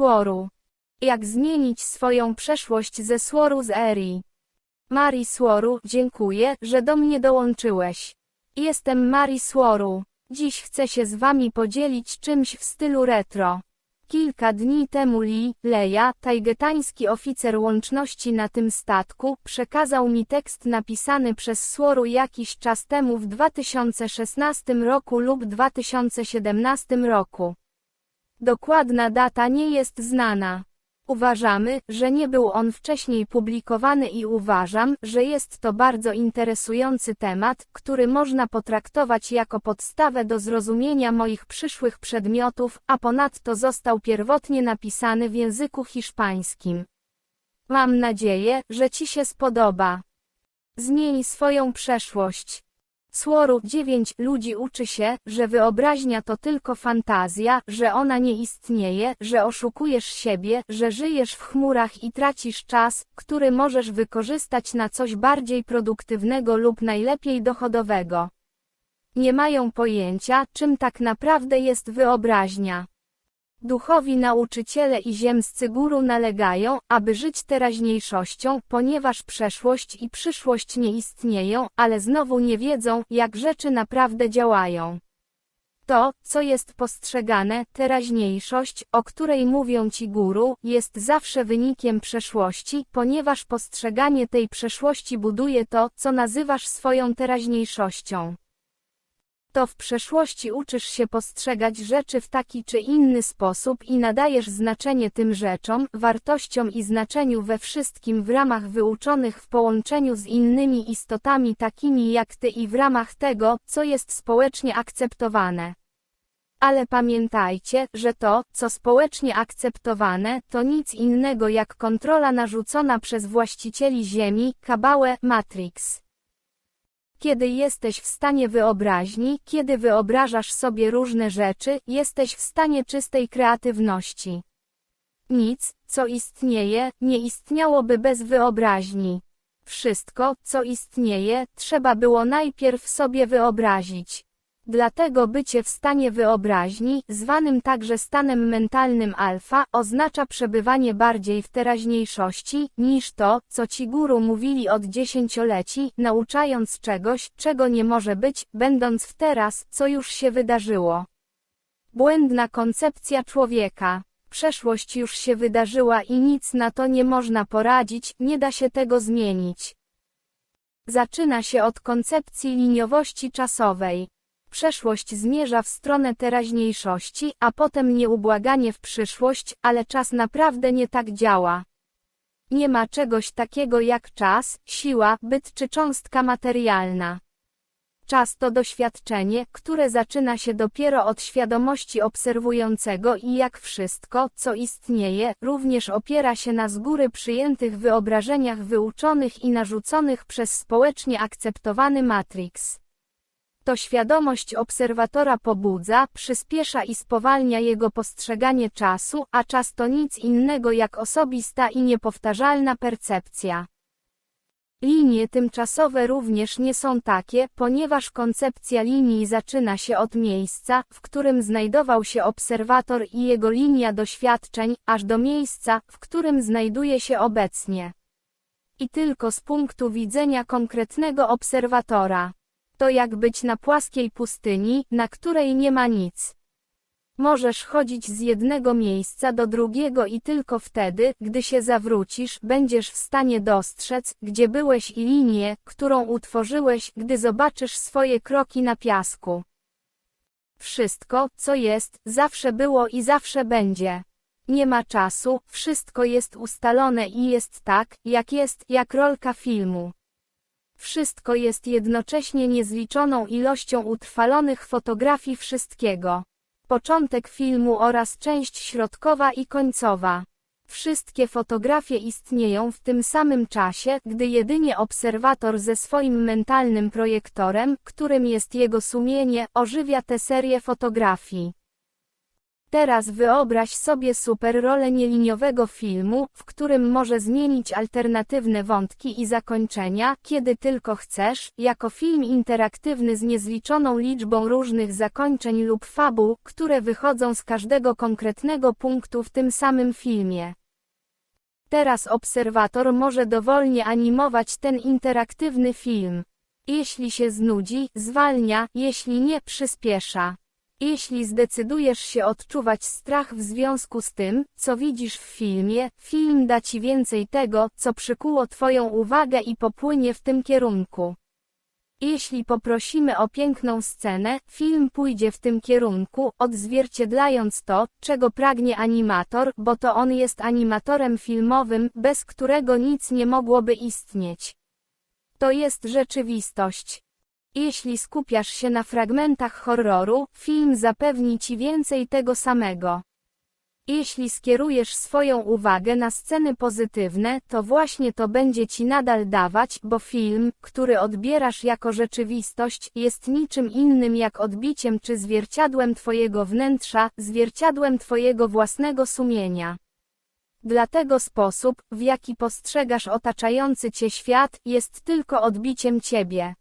Słoru. Jak zmienić swoją przeszłość ze Słoru z Eri. Mari Słoru, dziękuję, że do mnie dołączyłeś. Jestem Mari Słoru. Dziś chcę się z wami podzielić czymś w stylu retro. Kilka dni temu Lee, Leja, tajgetański oficer łączności na tym statku, przekazał mi tekst napisany przez Słoru jakiś czas temu w 2016 roku lub 2017 roku. Dokładna data nie jest znana. Uważamy, że nie był on wcześniej publikowany i uważam, że jest to bardzo interesujący temat, który można potraktować jako podstawę do zrozumienia moich przyszłych przedmiotów, a ponadto został pierwotnie napisany w języku hiszpańskim. Mam nadzieję, że Ci się spodoba. Zmień swoją przeszłość. Słoru 9 ludzi uczy się, że wyobraźnia to tylko fantazja, że ona nie istnieje, że oszukujesz siebie, że żyjesz w chmurach i tracisz czas, który możesz wykorzystać na coś bardziej produktywnego lub najlepiej dochodowego. Nie mają pojęcia, czym tak naprawdę jest wyobraźnia. Duchowi nauczyciele i ziemscy guru nalegają, aby żyć teraźniejszością, ponieważ przeszłość i przyszłość nie istnieją, ale znowu nie wiedzą, jak rzeczy naprawdę działają. To, co jest postrzegane, teraźniejszość, o której mówią ci guru, jest zawsze wynikiem przeszłości, ponieważ postrzeganie tej przeszłości buduje to, co nazywasz swoją teraźniejszością to w przeszłości uczysz się postrzegać rzeczy w taki czy inny sposób i nadajesz znaczenie tym rzeczom, wartościom i znaczeniu we wszystkim w ramach wyuczonych w połączeniu z innymi istotami takimi jak ty i w ramach tego, co jest społecznie akceptowane. Ale pamiętajcie, że to, co społecznie akceptowane, to nic innego jak kontrola narzucona przez właścicieli Ziemi, kabałę, Matrix. Kiedy jesteś w stanie wyobraźni, kiedy wyobrażasz sobie różne rzeczy, jesteś w stanie czystej kreatywności. Nic, co istnieje, nie istniałoby bez wyobraźni. Wszystko, co istnieje, trzeba było najpierw sobie wyobrazić. Dlatego bycie w stanie wyobraźni, zwanym także stanem mentalnym alfa, oznacza przebywanie bardziej w teraźniejszości, niż to, co ci guru mówili od dziesięcioleci, nauczając czegoś, czego nie może być, będąc w teraz, co już się wydarzyło. Błędna koncepcja człowieka. Przeszłość już się wydarzyła i nic na to nie można poradzić, nie da się tego zmienić. Zaczyna się od koncepcji liniowości czasowej. Przeszłość zmierza w stronę teraźniejszości, a potem nieubłaganie w przyszłość, ale czas naprawdę nie tak działa. Nie ma czegoś takiego jak czas, siła, byt czy cząstka materialna. Czas to doświadczenie, które zaczyna się dopiero od świadomości obserwującego i jak wszystko, co istnieje, również opiera się na z góry przyjętych wyobrażeniach wyuczonych i narzuconych przez społecznie akceptowany Matrix. To świadomość obserwatora pobudza, przyspiesza i spowalnia jego postrzeganie czasu, a czas to nic innego jak osobista i niepowtarzalna percepcja. Linie tymczasowe również nie są takie, ponieważ koncepcja linii zaczyna się od miejsca, w którym znajdował się obserwator i jego linia doświadczeń, aż do miejsca, w którym znajduje się obecnie. I tylko z punktu widzenia konkretnego obserwatora to jak być na płaskiej pustyni, na której nie ma nic. Możesz chodzić z jednego miejsca do drugiego i tylko wtedy, gdy się zawrócisz, będziesz w stanie dostrzec, gdzie byłeś i linię, którą utworzyłeś, gdy zobaczysz swoje kroki na piasku. Wszystko, co jest, zawsze było i zawsze będzie. Nie ma czasu, wszystko jest ustalone i jest tak, jak jest, jak rolka filmu. Wszystko jest jednocześnie niezliczoną ilością utrwalonych fotografii wszystkiego. Początek filmu oraz część środkowa i końcowa. Wszystkie fotografie istnieją w tym samym czasie, gdy jedynie obserwator ze swoim mentalnym projektorem, którym jest jego sumienie, ożywia tę serię fotografii. Teraz wyobraź sobie super rolę nieliniowego filmu, w którym może zmienić alternatywne wątki i zakończenia, kiedy tylko chcesz, jako film interaktywny z niezliczoną liczbą różnych zakończeń lub fabuł, które wychodzą z każdego konkretnego punktu w tym samym filmie. Teraz obserwator może dowolnie animować ten interaktywny film. Jeśli się znudzi, zwalnia, jeśli nie, przyspiesza. Jeśli zdecydujesz się odczuwać strach w związku z tym, co widzisz w filmie, film da ci więcej tego, co przykuło Twoją uwagę i popłynie w tym kierunku. Jeśli poprosimy o piękną scenę, film pójdzie w tym kierunku, odzwierciedlając to, czego pragnie animator, bo to on jest animatorem filmowym, bez którego nic nie mogłoby istnieć. To jest rzeczywistość. Jeśli skupiasz się na fragmentach horroru, film zapewni ci więcej tego samego. Jeśli skierujesz swoją uwagę na sceny pozytywne, to właśnie to będzie ci nadal dawać, bo film, który odbierasz jako rzeczywistość, jest niczym innym jak odbiciem czy zwierciadłem twojego wnętrza, zwierciadłem twojego własnego sumienia. Dlatego sposób, w jaki postrzegasz otaczający cię świat, jest tylko odbiciem ciebie.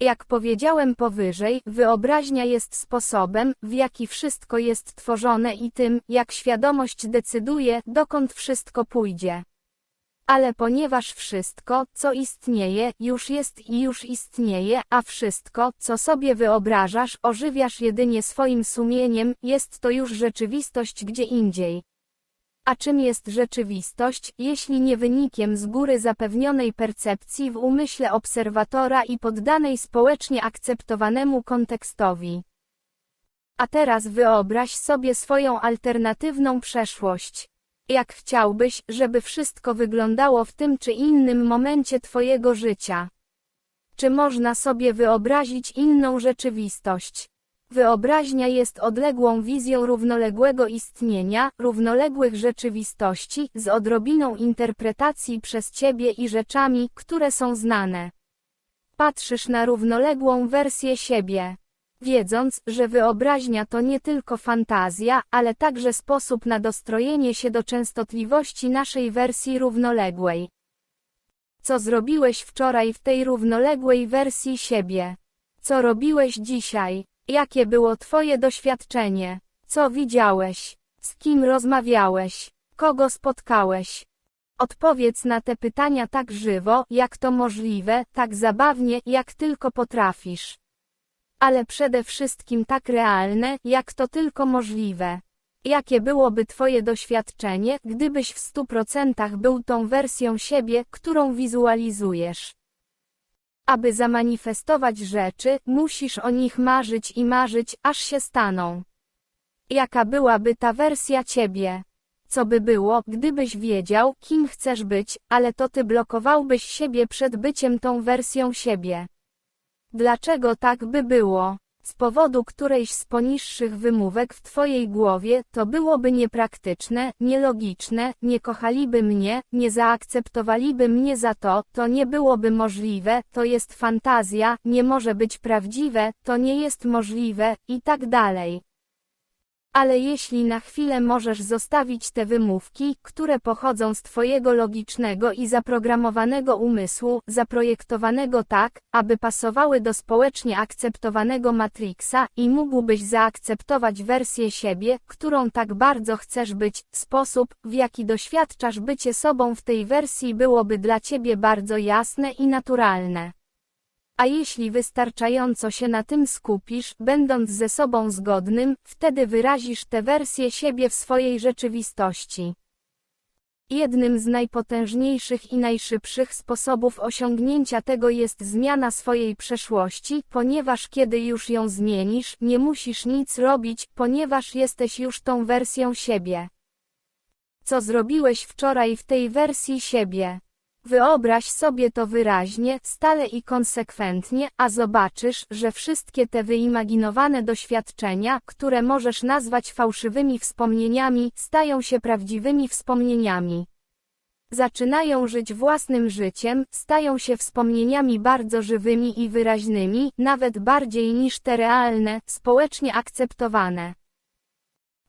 Jak powiedziałem powyżej, wyobraźnia jest sposobem, w jaki wszystko jest tworzone i tym, jak świadomość decyduje, dokąd wszystko pójdzie. Ale ponieważ wszystko, co istnieje, już jest i już istnieje, a wszystko, co sobie wyobrażasz, ożywiasz jedynie swoim sumieniem, jest to już rzeczywistość gdzie indziej. A czym jest rzeczywistość, jeśli nie wynikiem z góry zapewnionej percepcji w umyśle obserwatora i poddanej społecznie akceptowanemu kontekstowi? A teraz wyobraź sobie swoją alternatywną przeszłość. Jak chciałbyś, żeby wszystko wyglądało w tym czy innym momencie Twojego życia? Czy można sobie wyobrazić inną rzeczywistość? Wyobraźnia jest odległą wizją równoległego istnienia, równoległych rzeczywistości, z odrobiną interpretacji przez ciebie i rzeczami, które są znane. Patrzysz na równoległą wersję siebie. Wiedząc, że wyobraźnia to nie tylko fantazja, ale także sposób na dostrojenie się do częstotliwości naszej wersji równoległej. Co zrobiłeś wczoraj w tej równoległej wersji siebie? Co robiłeś dzisiaj? Jakie było Twoje doświadczenie? Co widziałeś? Z kim rozmawiałeś? Kogo spotkałeś? Odpowiedz na te pytania tak żywo, jak to możliwe, tak zabawnie, jak tylko potrafisz. Ale przede wszystkim tak realne, jak to tylko możliwe. Jakie byłoby Twoje doświadczenie, gdybyś w stu procentach był tą wersją siebie, którą wizualizujesz? Aby zamanifestować rzeczy, musisz o nich marzyć i marzyć, aż się staną. Jaka byłaby ta wersja ciebie? Co by było, gdybyś wiedział, kim chcesz być, ale to ty blokowałbyś siebie przed byciem tą wersją siebie? Dlaczego tak by było? Z powodu którejś z poniższych wymówek w Twojej głowie, to byłoby niepraktyczne, nielogiczne, nie kochaliby mnie, nie zaakceptowaliby mnie za to, to nie byłoby możliwe, to jest fantazja, nie może być prawdziwe, to nie jest możliwe, i tak dalej. Ale jeśli na chwilę możesz zostawić te wymówki, które pochodzą z Twojego logicznego i zaprogramowanego umysłu, zaprojektowanego tak, aby pasowały do społecznie akceptowanego Matrixa i mógłbyś zaakceptować wersję siebie, którą tak bardzo chcesz być, sposób, w jaki doświadczasz bycie sobą w tej wersji byłoby dla Ciebie bardzo jasne i naturalne. A jeśli wystarczająco się na tym skupisz, będąc ze sobą zgodnym, wtedy wyrazisz tę wersję siebie w swojej rzeczywistości. Jednym z najpotężniejszych i najszybszych sposobów osiągnięcia tego jest zmiana swojej przeszłości, ponieważ kiedy już ją zmienisz, nie musisz nic robić, ponieważ jesteś już tą wersją siebie. Co zrobiłeś wczoraj w tej wersji siebie? Wyobraź sobie to wyraźnie, stale i konsekwentnie, a zobaczysz, że wszystkie te wyimaginowane doświadczenia, które możesz nazwać fałszywymi wspomnieniami, stają się prawdziwymi wspomnieniami. Zaczynają żyć własnym życiem, stają się wspomnieniami bardzo żywymi i wyraźnymi, nawet bardziej niż te realne, społecznie akceptowane.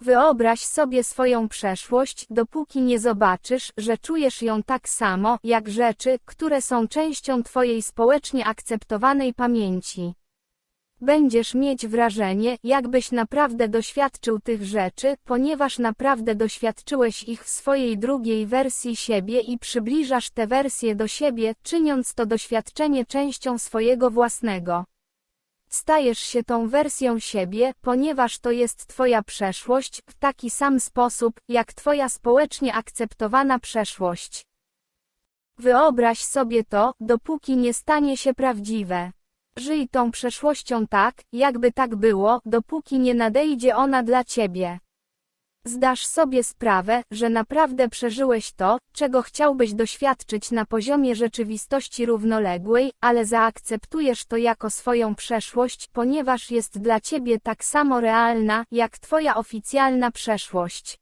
Wyobraź sobie swoją przeszłość, dopóki nie zobaczysz, że czujesz ją tak samo, jak rzeczy, które są częścią Twojej społecznie akceptowanej pamięci. Będziesz mieć wrażenie, jakbyś naprawdę doświadczył tych rzeczy, ponieważ naprawdę doświadczyłeś ich w swojej drugiej wersji siebie i przybliżasz tę wersję do siebie, czyniąc to doświadczenie częścią swojego własnego. Stajesz się tą wersją siebie, ponieważ to jest Twoja przeszłość, w taki sam sposób, jak Twoja społecznie akceptowana przeszłość. Wyobraź sobie to, dopóki nie stanie się prawdziwe. Żyj tą przeszłością tak, jakby tak było, dopóki nie nadejdzie ona dla ciebie. Zdasz sobie sprawę, że naprawdę przeżyłeś to, czego chciałbyś doświadczyć na poziomie rzeczywistości równoległej, ale zaakceptujesz to jako swoją przeszłość, ponieważ jest dla ciebie tak samo realna, jak twoja oficjalna przeszłość.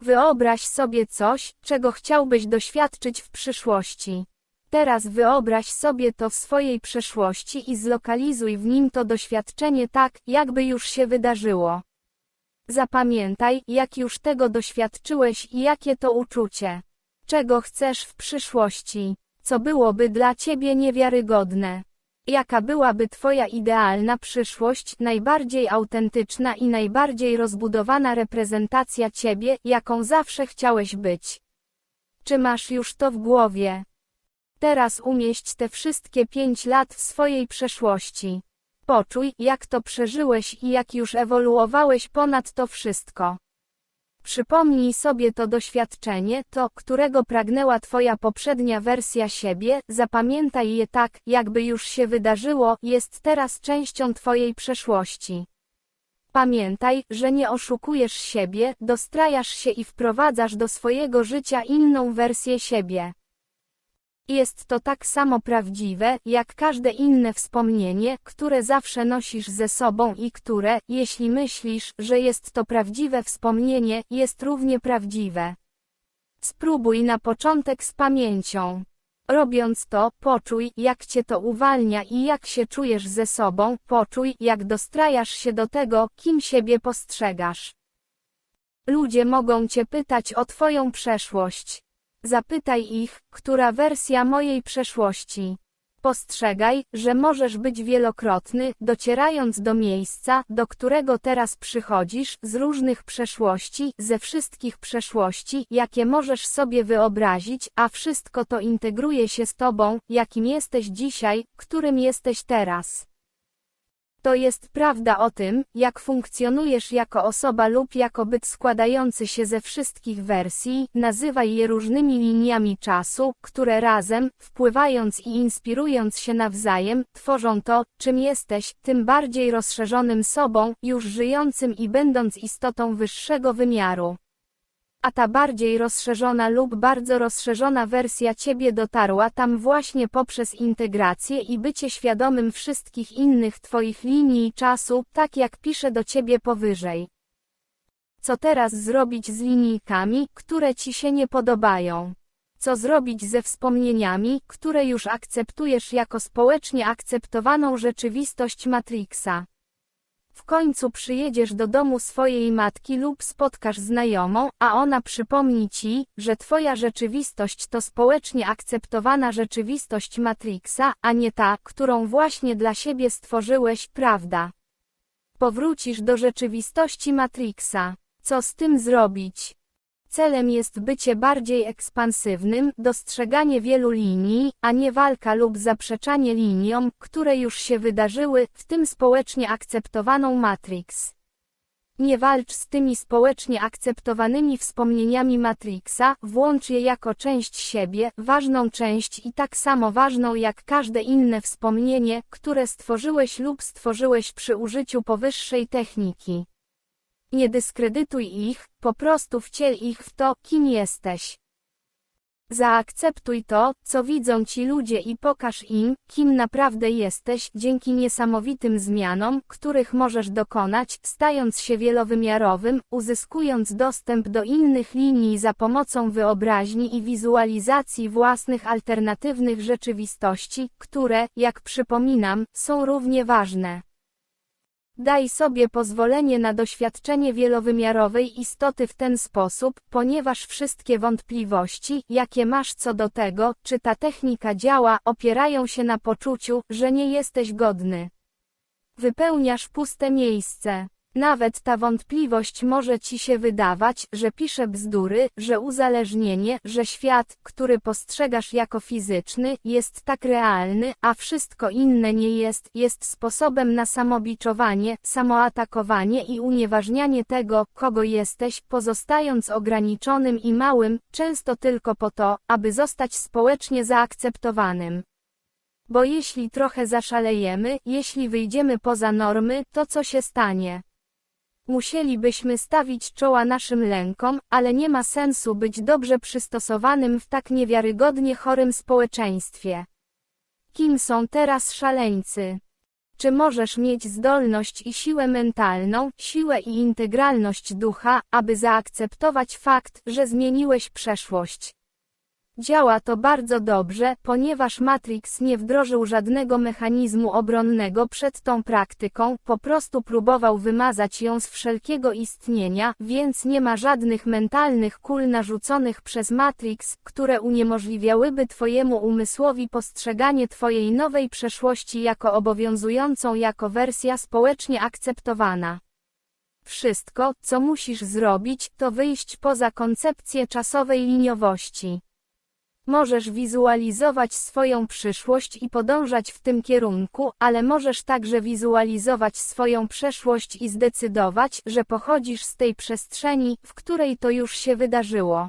Wyobraź sobie coś, czego chciałbyś doświadczyć w przyszłości. Teraz wyobraź sobie to w swojej przeszłości i zlokalizuj w nim to doświadczenie tak, jakby już się wydarzyło. Zapamiętaj, jak już tego doświadczyłeś i jakie to uczucie. Czego chcesz w przyszłości? Co byłoby dla ciebie niewiarygodne? Jaka byłaby twoja idealna przyszłość, najbardziej autentyczna i najbardziej rozbudowana reprezentacja ciebie, jaką zawsze chciałeś być? Czy masz już to w głowie? Teraz umieść te wszystkie pięć lat w swojej przeszłości. Poczuj, jak to przeżyłeś i jak już ewoluowałeś ponad to wszystko. Przypomnij sobie to doświadczenie, to, którego pragnęła Twoja poprzednia wersja siebie, zapamiętaj je tak, jakby już się wydarzyło, jest teraz częścią Twojej przeszłości. Pamiętaj, że nie oszukujesz siebie, dostrajasz się i wprowadzasz do swojego życia inną wersję siebie. Jest to tak samo prawdziwe, jak każde inne wspomnienie, które zawsze nosisz ze sobą i które, jeśli myślisz, że jest to prawdziwe wspomnienie, jest równie prawdziwe. Spróbuj na początek z pamięcią. Robiąc to, poczuj, jak cię to uwalnia i jak się czujesz ze sobą, poczuj, jak dostrajasz się do tego, kim siebie postrzegasz. Ludzie mogą cię pytać o twoją przeszłość. Zapytaj ich, która wersja mojej przeszłości. Postrzegaj, że możesz być wielokrotny, docierając do miejsca, do którego teraz przychodzisz, z różnych przeszłości, ze wszystkich przeszłości, jakie możesz sobie wyobrazić, a wszystko to integruje się z tobą, jakim jesteś dzisiaj, którym jesteś teraz. To jest prawda o tym, jak funkcjonujesz jako osoba lub jako byt składający się ze wszystkich wersji, nazywaj je różnymi liniami czasu, które razem, wpływając i inspirując się nawzajem, tworzą to, czym jesteś, tym bardziej rozszerzonym sobą, już żyjącym i będąc istotą wyższego wymiaru a ta bardziej rozszerzona lub bardzo rozszerzona wersja Ciebie dotarła tam właśnie poprzez integrację i bycie świadomym wszystkich innych Twoich linii czasu, tak jak piszę do Ciebie powyżej. Co teraz zrobić z linijkami, które Ci się nie podobają? Co zrobić ze wspomnieniami, które już akceptujesz jako społecznie akceptowaną rzeczywistość Matrixa? W końcu przyjedziesz do domu swojej matki lub spotkasz znajomą, a ona przypomni ci, że twoja rzeczywistość to społecznie akceptowana rzeczywistość Matrixa, a nie ta, którą właśnie dla siebie stworzyłeś, prawda? Powrócisz do rzeczywistości Matrixa. Co z tym zrobić? Celem jest bycie bardziej ekspansywnym, dostrzeganie wielu linii, a nie walka lub zaprzeczanie liniom, które już się wydarzyły, w tym społecznie akceptowaną Matrix. Nie walcz z tymi społecznie akceptowanymi wspomnieniami Matrixa, włącz je jako część siebie, ważną część i tak samo ważną jak każde inne wspomnienie, które stworzyłeś lub stworzyłeś przy użyciu powyższej techniki. Nie dyskredytuj ich, po prostu wciel ich w to, kim jesteś. Zaakceptuj to, co widzą ci ludzie i pokaż im, kim naprawdę jesteś, dzięki niesamowitym zmianom, których możesz dokonać, stając się wielowymiarowym, uzyskując dostęp do innych linii za pomocą wyobraźni i wizualizacji własnych alternatywnych rzeczywistości, które, jak przypominam, są równie ważne. Daj sobie pozwolenie na doświadczenie wielowymiarowej istoty w ten sposób, ponieważ wszystkie wątpliwości, jakie masz co do tego, czy ta technika działa, opierają się na poczuciu, że nie jesteś godny. Wypełniasz puste miejsce. Nawet ta wątpliwość może ci się wydawać, że pisze bzdury, że uzależnienie, że świat, który postrzegasz jako fizyczny, jest tak realny, a wszystko inne nie jest, jest sposobem na samobiczowanie, samoatakowanie i unieważnianie tego, kogo jesteś, pozostając ograniczonym i małym, często tylko po to, aby zostać społecznie zaakceptowanym. Bo jeśli trochę zaszalejemy, jeśli wyjdziemy poza normy, to co się stanie? Musielibyśmy stawić czoła naszym lękom, ale nie ma sensu być dobrze przystosowanym w tak niewiarygodnie chorym społeczeństwie. Kim są teraz szaleńcy? Czy możesz mieć zdolność i siłę mentalną, siłę i integralność ducha, aby zaakceptować fakt, że zmieniłeś przeszłość? Działa to bardzo dobrze, ponieważ Matrix nie wdrożył żadnego mechanizmu obronnego przed tą praktyką, po prostu próbował wymazać ją z wszelkiego istnienia, więc nie ma żadnych mentalnych kul narzuconych przez Matrix, które uniemożliwiałyby Twojemu umysłowi postrzeganie Twojej nowej przeszłości jako obowiązującą jako wersja społecznie akceptowana. Wszystko, co musisz zrobić, to wyjść poza koncepcję czasowej liniowości. Możesz wizualizować swoją przyszłość i podążać w tym kierunku, ale możesz także wizualizować swoją przeszłość i zdecydować, że pochodzisz z tej przestrzeni, w której to już się wydarzyło.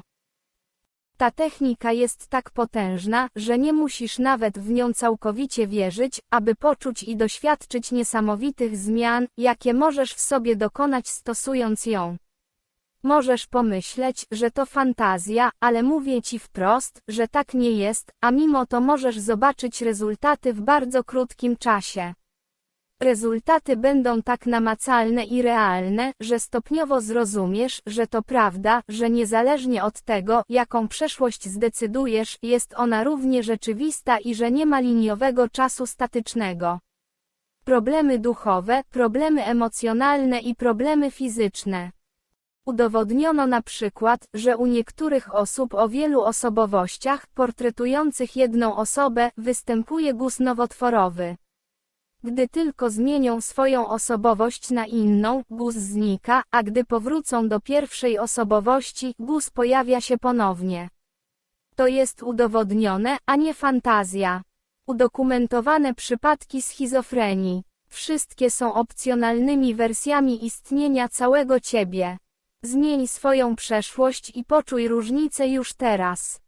Ta technika jest tak potężna, że nie musisz nawet w nią całkowicie wierzyć, aby poczuć i doświadczyć niesamowitych zmian, jakie możesz w sobie dokonać stosując ją. Możesz pomyśleć, że to fantazja, ale mówię ci wprost, że tak nie jest, a mimo to możesz zobaczyć rezultaty w bardzo krótkim czasie. Rezultaty będą tak namacalne i realne, że stopniowo zrozumiesz, że to prawda, że niezależnie od tego, jaką przeszłość zdecydujesz, jest ona równie rzeczywista i że nie ma liniowego czasu statycznego. Problemy duchowe, problemy emocjonalne i problemy fizyczne. Udowodniono na przykład, że u niektórych osób o wielu osobowościach portretujących jedną osobę występuje guz nowotworowy. Gdy tylko zmienią swoją osobowość na inną, guz znika, a gdy powrócą do pierwszej osobowości, guz pojawia się ponownie. To jest udowodnione, a nie fantazja. Udokumentowane przypadki schizofrenii. Wszystkie są opcjonalnymi wersjami istnienia całego ciebie. Zmień swoją przeszłość i poczuj różnicę już teraz.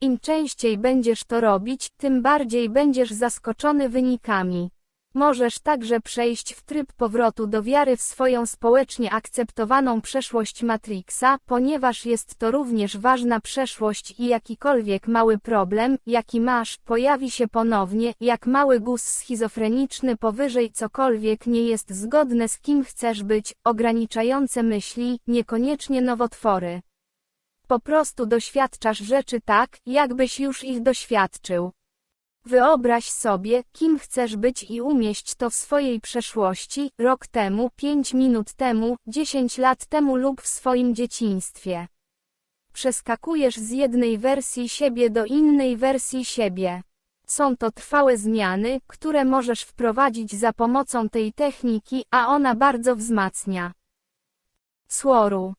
Im częściej będziesz to robić, tym bardziej będziesz zaskoczony wynikami. Możesz także przejść w tryb powrotu do wiary w swoją społecznie akceptowaną przeszłość Matrixa, ponieważ jest to również ważna przeszłość i jakikolwiek mały problem, jaki masz, pojawi się ponownie, jak mały guz schizofreniczny powyżej cokolwiek nie jest zgodne z kim chcesz być, ograniczające myśli, niekoniecznie nowotwory. Po prostu doświadczasz rzeczy tak, jakbyś już ich doświadczył. Wyobraź sobie, kim chcesz być i umieść to w swojej przeszłości, rok temu, pięć minut temu, dziesięć lat temu lub w swoim dzieciństwie. Przeskakujesz z jednej wersji siebie do innej wersji siebie. Są to trwałe zmiany, które możesz wprowadzić za pomocą tej techniki, a ona bardzo wzmacnia. Słoru